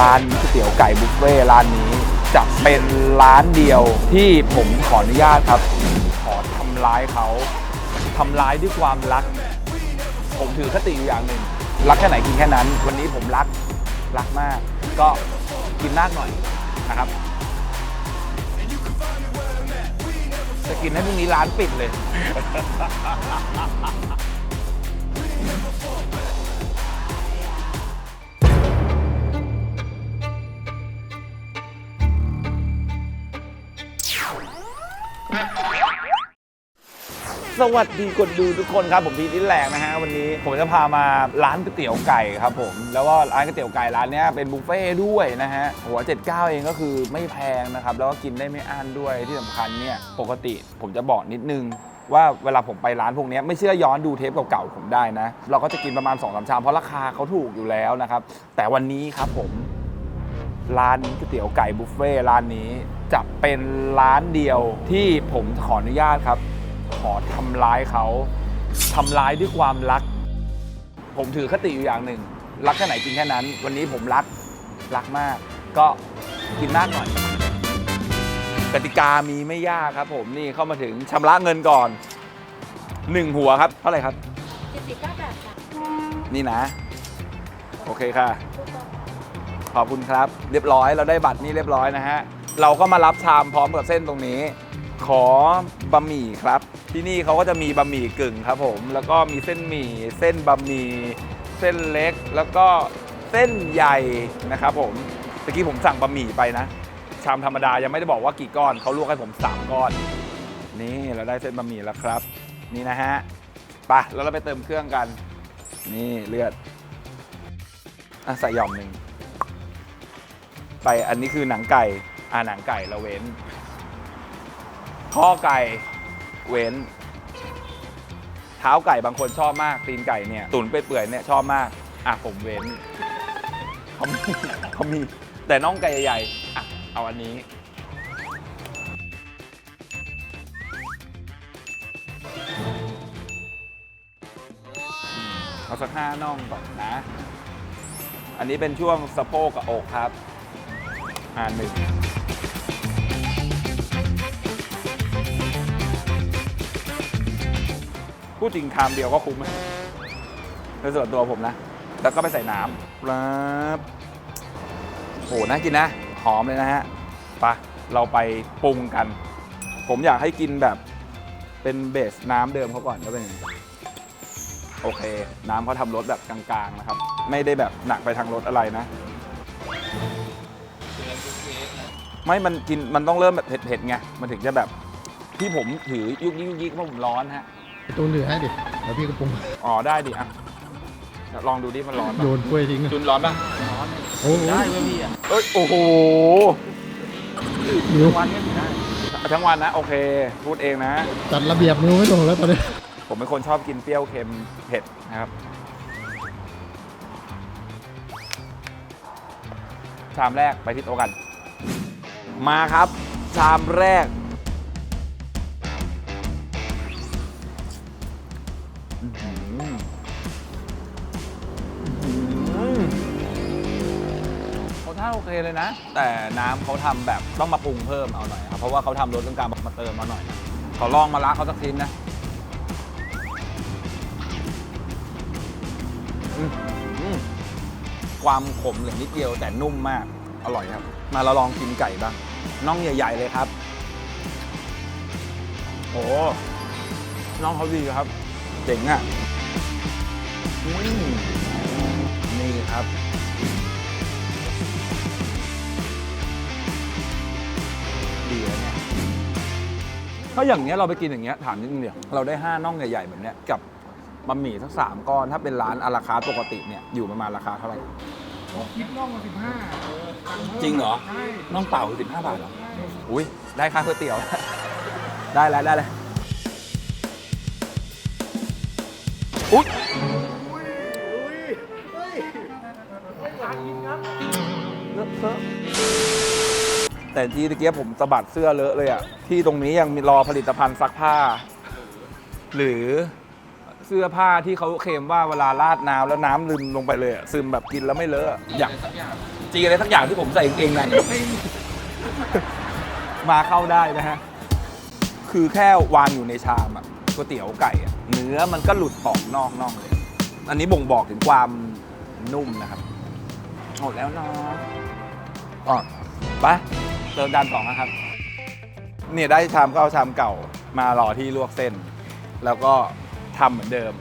ร้านก๋วยเตี๋ยวไก่บุฟเฟ่ร้านนี้ จะเป็นร้านเดียวที่ผมขออนุญาตครับ ขอทำร้ายเขาทำร้ายด้วยความรัก ผมถือคติอยู่อย่างหนึ่งรักแค่ไหนกินแค่นั้น วันนี้ผมรักรักมาก ก็กินมากหน่อยนะครับจะกินให้พรุ่งนี้ร้านปิดเลย สวัสดีคนดูทุกคนครับผมพีทนิดแหลกนะฮะวันนี้ผมจะพามาร้านก๋วยเตี๋ยวไก่ครับผมแล้วก็ร้านก๋วยเตี๋ยวไก่ร้านเนี้ยเป็นบุฟเฟ่ต์ด้วยนะฮะหัว 79 เองก็คือไม่แพงนะครับแล้วก็กินได้ไม่อั้นด้วยที่สำคัญเนี่ยปกติผมจะบอกนิดนึง ว่าเวลาผมไปร้านพวกเนี้ยไม่เชื่อย้อนดูเทปเก่าๆผมได้นะ เราก็จะกินประมาณ2อสชามเพราะราคาเขาถูกอยู่แล้วนะครับแต่วันนี้ครับผมร้านก๋วยเตี๋ยวไก่บุฟเฟ่ต์ร้านนี้ จะเป็นร้านเดียวที่ผมขออนุญาตครับ ขอทำร้ายเขาทำร้ายด้วยความรัก ผมถือคติอยู่อย่างหนึ่ง รักแค่ไหนกินแค่นั้น วันนี้ผมรักรักมาก ก็กินมากหน่อยกติกามีไม่ยากครับผมนี่เข้ามาถึงชำระเงินก่อนหนึ่งหัวครับ เท่าไหร่ครับสิบสี่เก้าแบบค่ะนี่นะ โอเคค่ะ ขอบคุณครับ เรียบร้อยเราได้บัตรนี้เรียบร้อยนะฮะ เราก็มารับชามพร้อมกับเส้นตรงนี้ ขอบะหมี่ครับ ที่นี่เขาก็จะมีบะหมี่กึ่งครับผมแล้วก็มีเส้นหมี่เส้นบะหมี่เส้นเล็ก แล้วก็เส้นใหญ่นะครับผมตะกี้ผมสั่งบะหมี่ไปนะ ชามธรรมดายังไม่ได้บอกว่ากี่ก้อนเขาลวกให้ผมสามก้อน นี่เราได้เส้นบะหมี่แล้วครับ นี่นะฮะไปแล้วเราไปเติมเครื่องกัน นี่เลือดอะใส่หย่อมหนึ่งไปอันนี้คือหนังไก่ อ่าหนังไก่เราเว้น ข้อไก่เว้น เท้าไก่บางคนชอบมาก ตีนไก่เนี่ยตุ๋นเปื่อยๆเนี่ยชอบมาก อะผมเว้นเขามีเขามี แต่น่องไก่ใหญ่ๆอะเอาอันนี้เอาสักห้าน่องก่อนนะ อันนี้เป็นช่วงสะโพกกับอกครับ อ่านหนึ่ง พูดจริงคำเดียวก็คุ้มนะในส่วนตัวผมนะ แล้วก็ไปใส่น้ำครับโอ้น่ากินนะ หอมเลยนะฮะไปะเราไปปรุงกัน ผมอยากให้กินแบบเป็นเบสน้ำเดิมเขาก่อนก็เป็นยังไงโอเค น้ำเขาทำรสแบบกลางๆนะครับ ไม่ได้แบบหนักไปทางรสอะไรนะ ไม่มันกินมันต้องเริ่มแบบเผ็ดๆไง มันถึงจะแบบที่ผมถือยุกยิกยุกยิกเพราะผมร้อนฮะ ตูนเหลือให้ดิแล้วพี่ก็ปรุงอ๋อได้ดิอะเดี๋ยวลองดูดิมันร้อนโยปะนกล้วยทิ้งจุนร้อนปะโอ้โหได้ไหมพี่อะเอ้ยโอ้โหนิ้ววันก็ได้ทั้งวันนะโอเค พูดเองนะ จัดระเบียบนิ้วไม่ตรงแล้วตอนนี้ผมเป็นคนชอบกินเปรี้ยวเค็มเผ็ดนะครับชามแรกไปที่โต๊ะกัน มาครับ ชามแรก โอเคเลยนะ แต่น้ำเขาทำแบบต้องมาปรุงเพิ่มเอาหน่อยครับเพราะว่าเขาทำรสกลางๆมาเติมมาหน่อยขอลองมาละเขาสักชิ้นนะอืมอืมความขมเหลือนิดเดียวแต่นุ่มมากอร่อยครับ มาเราลองกินไก่บ้างน่องใหญ่ ๆ เลยครับโอ้น่องเขาดีครับ เจ๋งอะอืมนี่ครับ ถ้าอย่างเนี้ยเราไปกินอย่างเงี้ยถามนิดนึงเดียวเราได้ห้าน่องใหญ่ๆแบบเนี้ยกับบะหมี่สักสามก้อนถ้าเป็นร้านอาราคาร์ทปกติเนี่ยอยู่ประมาณราคาเท่าไหร่ คิดน่องมาสิบห้าจริงเหรอ ใช่น่องเปล่าสิบห้าบาทเหรออุ้ยได้ค่าก๋วยเตี๋ยว ได้แล้วได้เลยอุ๊ยเลอะเทอะ แต่ที่ตะเกียบผมสะบัดเสื้อเลอะเลยอะที่ตรงนี้ยังมีรอผลิตภัณฑ์ซักผ้า หรือเสื้อผ้าที่เขาเคลมว่าเวลาราดน้ำแล้วน้ำลืมลงไปเลยอะซึมแบบกินแล้วไม่เลอะอะอยากจีอะไรสักอย่างที่ผมใส่กางเกงในมาเข้าได้นะฮะ คือแค่วางอยู่ในชามอะก๋วยเตี๋ยวไก่อะเนื้อมันก็หลุดออกนอกน่องเลย อันนี้บ่งบอกถึงความนุ่มนะครับ หมดแล้วเนาะอ๋อไป เติมจานสองนะครับเนี่ยได้ชามก็เอาชามเก่ามารอที่ลวกเส้น แล้วก็ทำเหมือนเดิม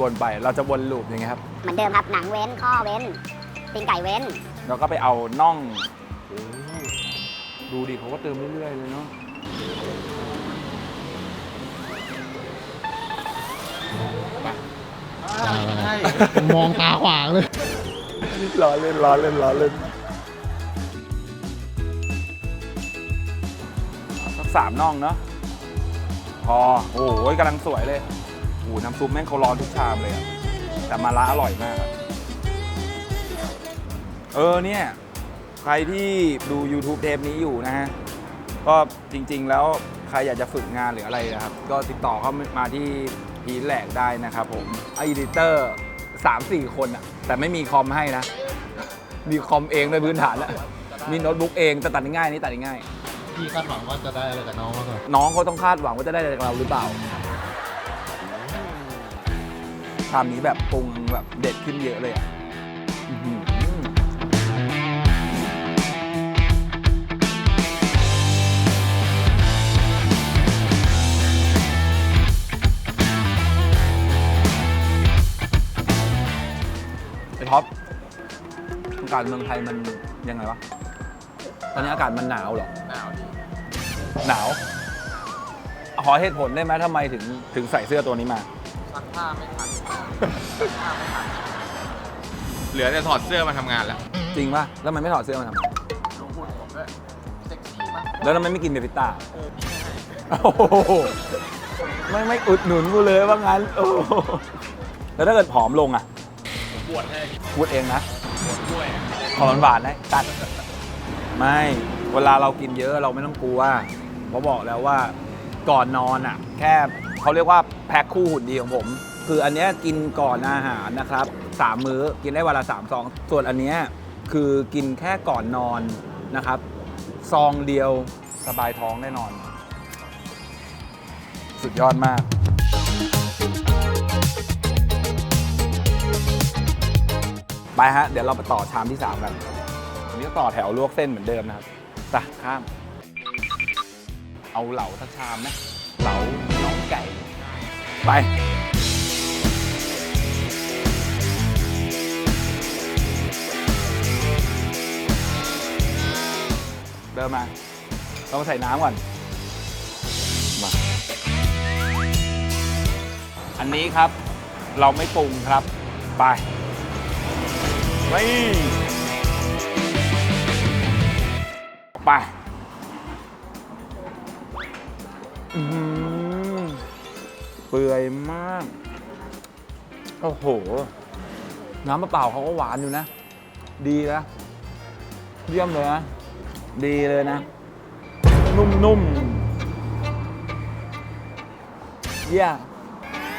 วนๆไปเราจะวนลูปอย่างเงี้ยครับเหมือนเดิมครับหนังเว้นข้อเว้นตีนไก่เว้นแล้วก็ไปเอาน่องโอ้ดูดิเขาก็เติมเรื่อยๆเลยเนาะใช่มองตาขวางเลยล้อเล่นล้อเล่นล้อเล่น สามน่องเนาะพอโอ้โหกำลังสวยเลยโอ้โหน้ำซุปแม่งเขาร้อนทุกชามเลยอะแต่มาละอร่อยมากอะเออเนี่ย ใครที่ดู YouTube เทปนี้อยู่นะฮะ ก็จริงๆแล้วใครอยากจะฝึกงานหรืออะไรนะครับ ก็ติดต่อเข้ามาที่พีแหลกได้นะครับผมไอดิเตอร์สามสี่คนอะแต่ไม่มีคอมให้นะ มีคอมเองโดยพื้นฐานแล้วมีโน้ตบุ๊กเองแต่ตัดง่ายนี่ตัดง่าย พี่คาดหวังว่าจะได้อะไรจากน้องมากกว่าน้องเขาต้องคาดหวังว่าจะได้อะไรจากเราหรือเปล่าชามนี้แบบปรุงแบบเด็ดขึ้นเยอะเลยอะอื้อหือไอ้ท็อปอากาศเมืองไทยมันยังไงวะ ตอนนี้อากาศมันหนาวเหรอ หนาวดีหนาว ขอเหตุผลได้ไหมทำไมถึงถึงใส่เสื้อตัวนี้มาซักผ้าไม่ทันเหลือแต่ถอดเสื้อมาทำงานแล้ว จริงป่ะ แล้วมันไม่ถอดเสื้อมาทำไมลงพูดผมด้วยเซ็กซี่มากแล้วทำไมไม่กินเบบิต้าโอ้โหไม่ไม่อุดหนุนกูเลยว่างั้นโอ้โหแล้วถ้าเกิดผอมลงอะผมบวชให้พูดเองนะบวชด้วย ขอหวานๆนะตัด ไม่ เวลาเรากินเยอะเราไม่ต้องกลัว เพราบอกแล้วว่าก่อนนอนอะ แค่เขาเรียกว่าแพ็คคู่หุ่นดีของผม คืออันเนี้ยกินก่อนอาหารนะครับสามมื้อกินได้วันละสามซอง ส่วนอันเนี้ยคือกินแค่ก่อนนอนนะครับซองเดียวสบายท้องแน่นอน สุดยอดมากไปฮะ เดี๋ยวเราไปต่อชามที่ 3 กันอันนี้ก็ต่อแถวลวกเส้นเหมือนเดิมนะครับไปข้าม เอาเหลาสักชามไหมเหลาน้องไก่ ไป เดินมาเรามาใส่น้ำก่อน มา อันนี้ครับ เราไม่ปรุงครับ ไปนี่ไป อื้อหือเปื่อยมาก โอ้โห น้ำมะเปล่าเขาก็หวานอยู่นะ ดีนะ เยี่ยมเลยนะ ดีเลยนะ นุ่มๆเยี่ยม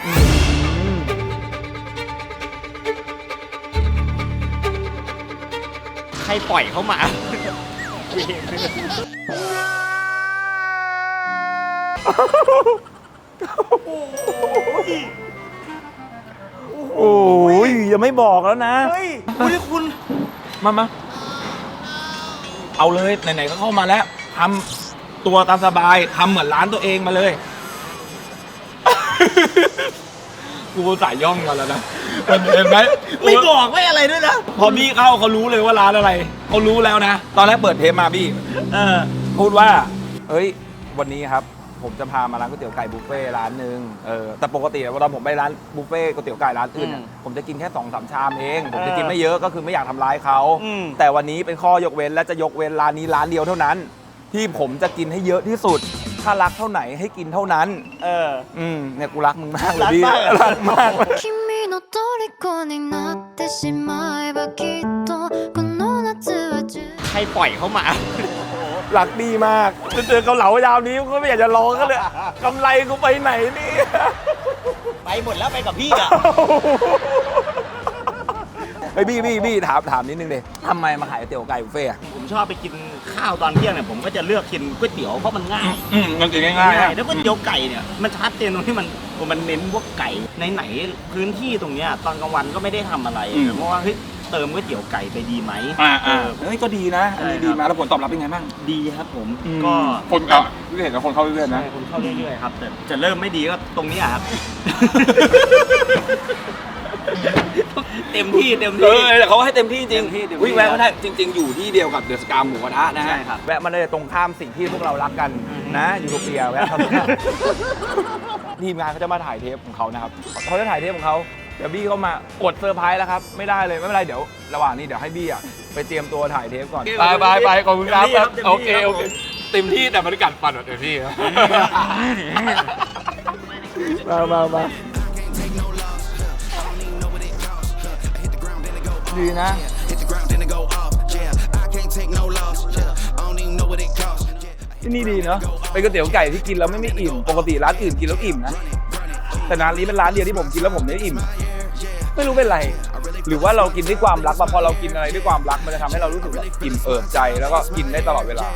อื้อหือใครปล่อยเขามา โอ้ยยังไม่บอกแล้วนะ เฮ้ยคุณคุณมามาเอาเลย ไหนๆก็เข้ามาแล้วทำตัวตามสบายทำเหมือนร้านตัวเองมาเลย กูสายย่องมาแล้วนะเห็นไหมไม่บอกไม่อะไรด้วยนะ พอบี้เข้าเขารู้เลยว่าร้านอะไร เขารู้แล้วนะ ตอนแรกเปิดเทปมาบี้เออ พูดว่า เอ้ย วันนี้ครับ ผมจะพามาร้านก๋วยเตี๋ยวไก่บุฟเฟ่ต์ร้านหนึ่งเออ แต่ปกติเวลาผมไปร้านบุฟเฟ่ต์ก๋วยเตี๋ยวไก่ร้านอื่นเนี่ย อืม ผมจะกินแค่สองสามชามเอง ผมจะ เออ กินไม่เยอะก็คือไม่อยากทำร้ายเขา อืม แต่วันนี้เป็นข้อยกเว้นและจะยกเว้นร้านนี้ร้านเดียวเท่านั้น ที่ผมจะกินให้เยอะที่สุด ถ้ารักเท่าไหนให้กินเท่านั้น เออ อืมเนี่ยกูรักมึงมากเลย รัก พี่ มากเหรอ รักมากเลย 君の虜になってしまえばきっとこの夏は充 ใครปล่อยเขามา รักดีมากจะเจอเกาเหลายามนี้ก็ไม่อยากจะร้องกันเลยกำไรกูไปไหนเนี่ยไปหมดแล้วไปกับพี่อะฮ้ยบี้บี้บี้ถามถามนิดนึงดิทำไมมาขายก๋วยเตี๋ยวไก่บุฟเฟ่ต์อะผมชอบไปกินข้าวตอนเที่ยงเนี่ยผมก็จะเลือกกินก๋วยเตี๋ยวเพราะมันง่ายอืมมันกินง่ายๆอะแล้วก๋วยเตี๋ยวไก่เนี่ยมันชัดเจนตรงที่มันมันเน้นพวกไก่ในไหนๆพื้นที่ตรงเนี้ยตอนกลางวันก็ไม่ได้ทำอะไรเพราะว่าเฮ้ย เติมก๋วยเตี๋ยวไก่ไปดีไหมอ่าเออ่าอเฮ้ยก็ดีนะอันนี้ใช่ดีครับมาแล้วผลตอบรับเป็นไงบ้างดีครับผมก็คนอะที่เห็นแล้วคนเข้าเรื่อยๆนะใช่คนเข้าเรื่อยๆครับแต่จะเริ่มไม่ดีก็ตรงเนี้ยครับเต็มที่เต็มเอที่อแต่เขาให้เต็มที่จริงเต็มที่เต็มที่วิ่งแวะก็ได้จริง ๆ อยู่ที่เดียวกับเดอะสกามหมูกระทะนะฮะใช่ครับแวะมาเลยตรงข้ามสิ่งที่พวกเรารักกันนะยูโรเปียแวะครับทีมงานเขาจะมาถ่ายเทปของเขานะครับเขาจะถ่ายเทปของเขา เดี๋ยวบี้เขามากดเซอร์ไพรส์แล้วครับ ไม่ได้เลย ไม่เป็นไร เดี๋ยวระหว่างนี้เดี๋ยวให้บี้อะไปเตรียมตัวถ่ายเทปก่อน ไปไปไปขอบคุณครับ เต็มที่ครับเต็มที่โอเคโอเคเต็มที่แต่บริการปั่นแบบเต็มที่ครับ มามามาดีนะ Hit the ground, then it go off. Yeah, I can't take no loss. Yeah, I don't even know what it costs. Yeah. ที่นี่ดีเนาะ เป็นก๋วยเตี๋ยวไก่ที่กินแล้วไม่ไม่อิ่ม ปกติร้านอื่นกินแล้วอิ่มนะ แต่ร้านนี้เป็นร้านเดียวที่ผมกินแล้วผมไม่อิ่ม ไม่รู้เป็นไร หรือว่าเรากินด้วยความรักพอเรากินอะไรด้วยความรักมันจะทำให้เรารู้สึกแบบอิ่มเอิบใจแล้วก็กินได้ตลอดเวลา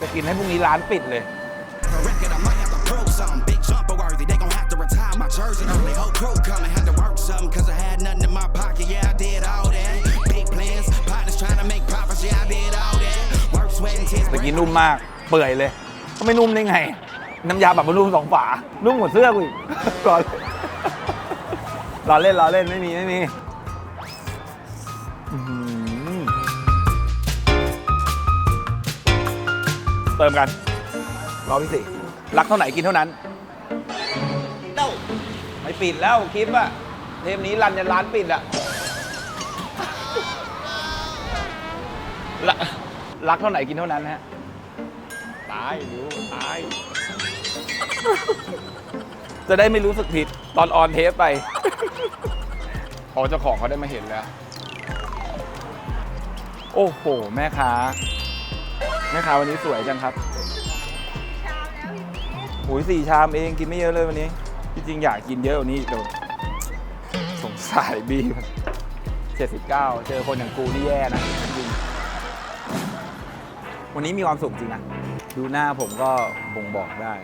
จะกินให้พรุ่งนี้ร้านปิดเลยเะกี้นุ่มมาก เปื่อยเลย ก็ไม่นุ่มได้ไง น้ำยาแบบมันนุ่มสองฝา นุ่มกว่าเสื้อกูอีก่อน รอเล่นรอเล่นไม่มีไม่มีอื้อหือเติมกันรอพี่สิรักเท่าไหนกินเท่านั้นเต้าไม่ปิดแล้วคลิปอะเทปนี้รันยันร้านปิดอะละรักเท่าไหนกินเท่านั้นฮะ ตายดูตาย จะได้ไม่รู้สึกผิดตอนออนเทปไป พอเจ้าของเขาได้มาเห็นแล้ว โอ้โห แม่ค้า แม่ค้าวันนี้สวยจังครับหุยสี่ชามเองกินไม่เยอะเลยวันนี้ ที่จริงอยากกินเยอะกว่านี้เดี๋ยวสงสารบีมันเจ็ดสิบเก้าเจอคนอย่างกูนี่แย่นะจริงๆวันนี้มีความสุขจริงนะ ดูหน้าผมก็บ่งบอกได้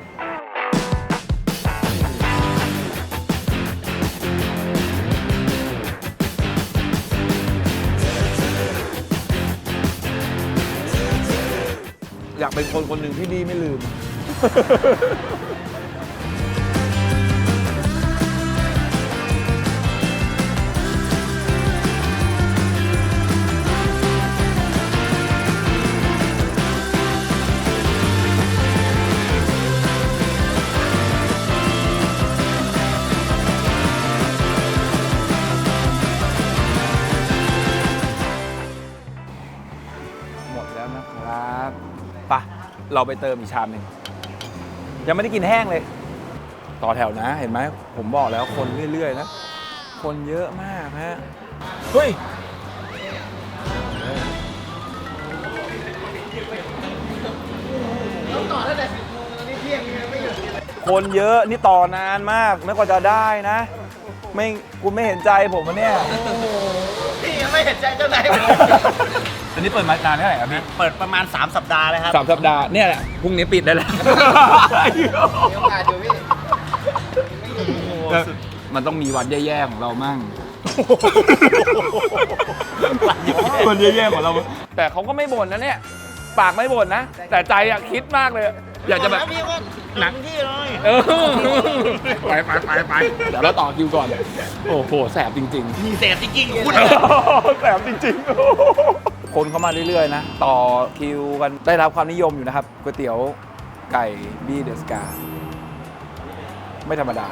อยากเป็นคนคนหนึ่งที่ดีไม่ลืมหม เราไปเติมอีกชามหนึ่งยังไม่ได้กินแห้งเลย ต่อแถวนะเห็นไหมผมบอกแล้วคนเรื่อยๆนะคนเยอะมากฮะเฮ้ยคนเยอะนี่ต่อนานมากไม่กว่าจะได้นะ ไม่คุณไม่เห็นใจผมวะเนี่ย พี่ยังไม่เห็นใจเจ้านาย อันนี้เปิดมานานเท่าไหร่ครับพี่เปิดประมาณ 3 สัปดาห์เลยครับสามสัปดาห์เนี่ยแหละพรุ่งนี้ปิดได้แล้วมันต้องมีวันแย่ๆของเรามั่ง วันแย่ๆของเรา แต่เขาก็ไม่บ่นนะเนี่ย ปากไม่บ่นนะ แต่ใจอะคิดมากเลย อยากจะแบบ พี่ว่าหนังที่เลย เออ ไปไปไปไปเดี๋ยวเราต่อคิวก่อน โอ้โห แสบจริง ๆ มีเศษจริงๆคุณ แสบจริงๆ คนเข้ามาเรื่อยๆนะ ต่อคิวกันได้รับความนิยมอยู่นะครับก๋วยเตี๋ยวไก่บีเดสกาไม่ธรรมดา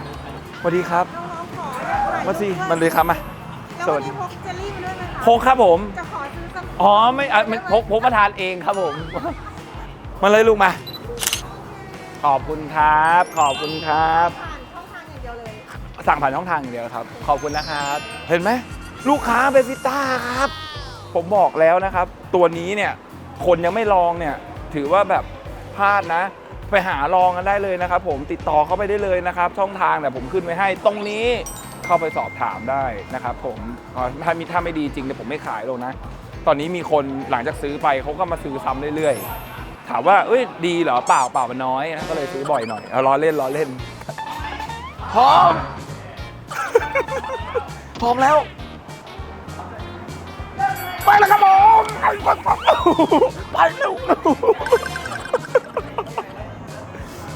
สวัสดีครับมาสิมันเลยครับมาแล้วสวัวัสนดีนี้พกเจลลี่มาด้วยไหมคะพกครับผม จะขอซื้อสักอ๋อไม่อะไม่พกพกมาทานเองครับผมมาเลยลูกมา ขอบคุณครับ ขอบคุณครับ ผ่านช่องทางอย่างเดียวเลยสั่งผ่านช่องทางอย่างเดียวครับ ขอบคุณนะครับ เห็นไหมลูกค้าเบฟิต้าครับ ผมบอกแล้วนะครับ ตัวนี้เนี่ยคนยังไม่ลองเนี่ยถือว่าแบบพลาดนะ ไปหาลองกันได้เลยนะครับ ผมติดต่อเข้าไปได้เลยนะครับ ช่องทางแต่ผมขึ้นไว้ให้ตรงนี้เข้าไปสอบถามได้นะครับผมถ้ามีถ้าไม่ดีจริงเนี่ยผมไม่ขายหรอกนะ ตอนนี้มีคนหลังจากซื้อไปเขาก็มาซื้อซ้ำเรื่อยๆ ถามว่าเอ้ยดีเหรอเปล่าเปล่ามันน้อยนะก็เลยซื้อบ่อยหน่อยเอาล้อเล่นล้อเล่นพร้อม พร้อมแล้ว ไปแล้วครับผมไปไปไปไปเร็ว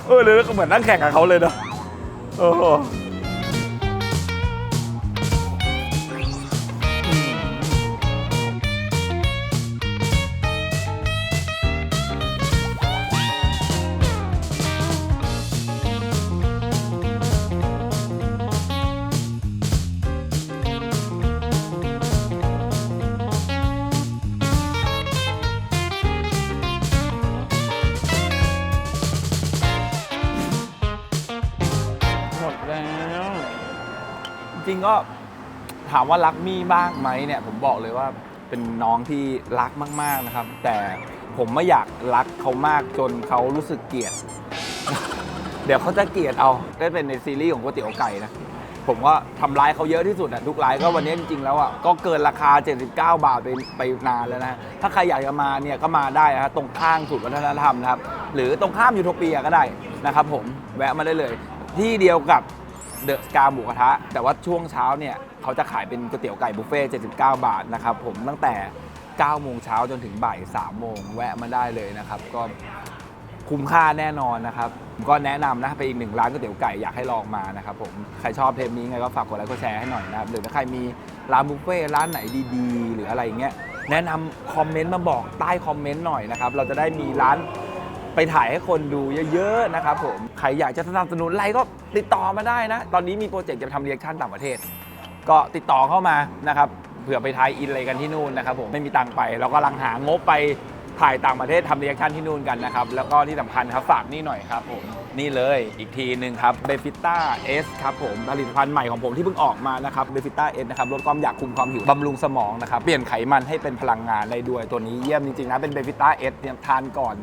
เออเลยก็เหมือนนั่งแข่งกับเขาเลยเนาะโอ้ ก็ถามว่ารักมี่บ้างไหมเนี่ยผมบอกเลยว่าเป็นน้องที่รักมากๆนะครับ แต่ผมไม่อยากรักเขามากจนเขารู้สึกเกลียด เดี๋ยวเขาจะเกลียดเอาได้เป็นในซีรีส์ของก๋วยเตี๋ยวไก่นะผมก็ทำร้ายเขาเยอะที่สุดอะทุกร้ายก็วันนี้จริงๆแล้วอะก็เกินราคา 79 บาทไปไปนานแล้วนะ ถ้าใครอยากจะมาเนี่ยก็มาได้นะฮะตรงข้างศูนย์วัฒนธรรมนะครับ หรือตรงข้ามยูโทเปียก็ได้นะครับผมแวะมาได้เลย ที่เดียวกับ เดอะสกาหมูกระทะ แต่ว่าช่วงเช้าเนี่ยเขาจะขายเป็นก๋วยเตี๋ยวไก่บุฟเฟ่79 บาทนะครับผมตั้งแต่ 9 โมงเช้าจนถึงบ่าย 3 โมงแวะมาได้เลยนะครับก็คุ้มค่าแน่นอนนะครับก็แนะนำนะไปอีกหนึ่งร้านก๋วยเตี๋ยวไก่อยากให้ลองมานะครับผมใครชอบเทปนี้ไงก็ฝากกดไลค์กดแชร์ให้หน่อยนะครับหรือถ้าใครมีร้านบุฟเฟ่ร้านไหนดีๆ หรืออะไรอย่างเงี้ยแนะนำคอมเมนต์มาบอกใต้คอมเมนต์หน่อยนะครับเราจะได้มีร้าน ไปถ่ายให้คนดูเยอะๆนะครับผมใครอยากจะสนับสนุนอะไรก็ติดต่อมาได้นะ ตอนนี้มีโปรเจกต์จะทำเรียกชั่นต่างประเทศ ก็ติดต่อเข้ามานะครับเผื่อไปทายอินอะไรกันที่นู่นนะครับผมไม่มีตังค์ไปเราก็กำลังหางบไปถ่ายต่างประเทศทำเรียกชั่นที่นู่นกันนะครับแล้วก็ที่สำคัญครับฝากนี่หน่อยครับผม นี่เลยอีกทีหนึ่งครับเบฟิต้าเอสครับผมผลิตภัณฑ์ใหม่ของผมที่เพิ่งออกมานะครับเบฟิต้าเอสนะครับลดความอยากคุมความหิวบำรุงสมองนะครับเปลี่ยนไขมันให้เป็นพลังงานได้ด้วยตัวนี้เยี่ยมจริงๆนะเป็นเบฟิต้าเอสเนี่ยทานก่อน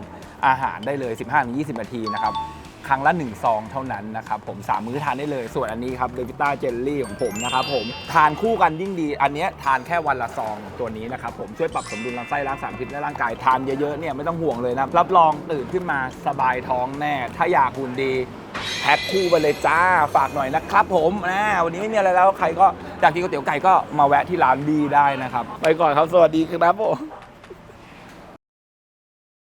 อาหารได้เลย 15-20 นาทีนะครับ ครั้งละ1ซองเท่านั้นนะครับผม3มื้อทานได้เลย ส่วนอันนี้ครับเดวิต้าเจลลี่ของผมนะครับผมทานคู่กันยิ่งดี อันนี้ทานแค่วันละซองตัวนี้นะครับผมช่วยปรับสมดุลลำไส้ล้างสารพิษในร่างกายทานเยอะๆเนี่ยไม่ต้องห่วงเลยนะรับรองตื่นขึ้นมาสบายท้องแน่ ถ้าอยากหุ่นดีแพ็คคู่ไปเลยจ้าฝากหน่อยนะครับผมอ่าวันนี้ไม่มีอะไรแล้วใครก็อยากกินก๋วยเตี๋ยวไก่ก็มาแวะที่ร้านดีได้นะครับ ไปก่อนครับสวัสดีครับผม